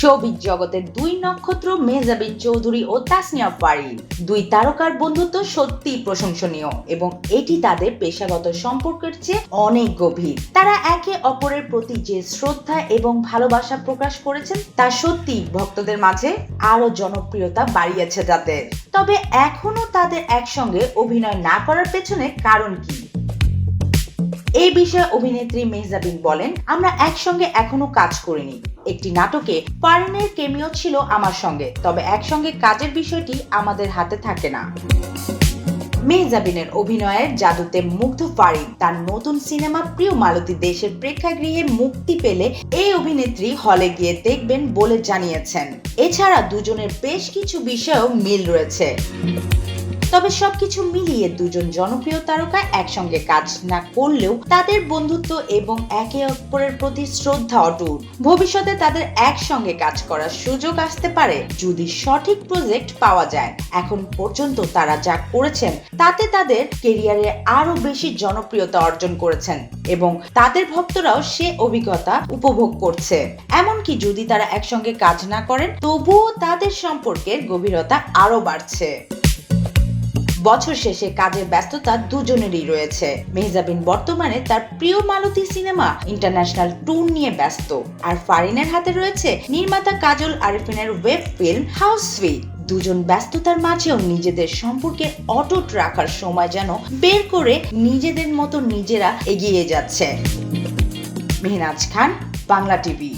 Showbiz জগতের দুই নক্ষত্র মেহজাবিন চৌধুরী ও তাসনিয়া পারি। দুই তারকার বন্ধুত্ব সত্যিই প্রশংসনীয় এবং এটি তাদের পেশাগত সম্পর্কের চেয়ে অনেক গভীর। তারা একে অপরের প্রতি যে শ্রদ্ধা এবং ভালোবাসা প্রকাশ করেছেন, তা সত্যি ভক্তদের মাঝে আরও জনপ্রিয়তা বাড়িয়েছে তাদের। তবে এখনও তাদের একসঙ্গে অভিনয় না করার পেছনে কারণ কি? এই বিষয়ে অভিনেত্রী মেহজাবিন বলেন, আমরা একসঙ্গে এখনও কাজ করিনি। একটি নাটকে পারিনের কেমিও ছিল আমার সঙ্গে, তবে একসঙ্গে কাজের বিষয়টি আমাদের হাতে থাকে না। মেহজাবিনের অভিনয়ের জাদুতে মুগ্ধ ফারিন, তার নতুন সিনেমা প্রিয় মালতী দেশের প্রেক্ষাগৃহে মুক্তি পেলে এই অভিনেত্রী হলে গিয়ে দেখবেন বলে জানিয়েছেন। এছাড়া দুজনের বেশ কিছু বিষয়েও মিল রয়েছে। তবে সবকিছু মিলিয়ে দুজন জনপ্রিয় তারকা একসঙ্গে কাজ না করলেও তাদের বন্ধুত্ব এবং একে অপরের প্রতি শ্রদ্ধা অটুট। ভবিষ্যতে তাদের একসঙ্গে কাজ করার সুযোগ আসতে পারে যদি সঠিক প্রজেক্ট পাওয়া যায়। এখন পর্যন্ত তারা যা করেছেন, তাতে তাদের কেরিয়ারে আরও বেশি জনপ্রিয়তা অর্জন করেছেন এবং তাদের ভক্তরাও সে অভিজ্ঞতা উপভোগ করছে। এমনকি যদি তারা একসঙ্গে কাজ না করেন, তবুও তাদের সম্পর্কের গভীরতা আরও বাড়ছে। বছর শেষে কাজের ব্যস্ততা দুজনেরই রয়েছে। মেহজাবিন বর্তমানে তার প্রিয় মালতী সিনেমা ইন্টারন্যাশনাল ট্যুর নিয়ে ব্যস্ত। আর ফারিনের হাতে রয়েছে নির্মাতা কাজল আরিফিনের ওয়েব ফিল্ম হাউস দুজন ব্যস্ততার মাঝেও নিজেদের সম্পর্কে অটুট রাখার সময় যেন বের করে নিজেদের মতো নিজেরা এগিয়ে যাচ্ছে। মেহনাজ খান, বাংলা টিভি।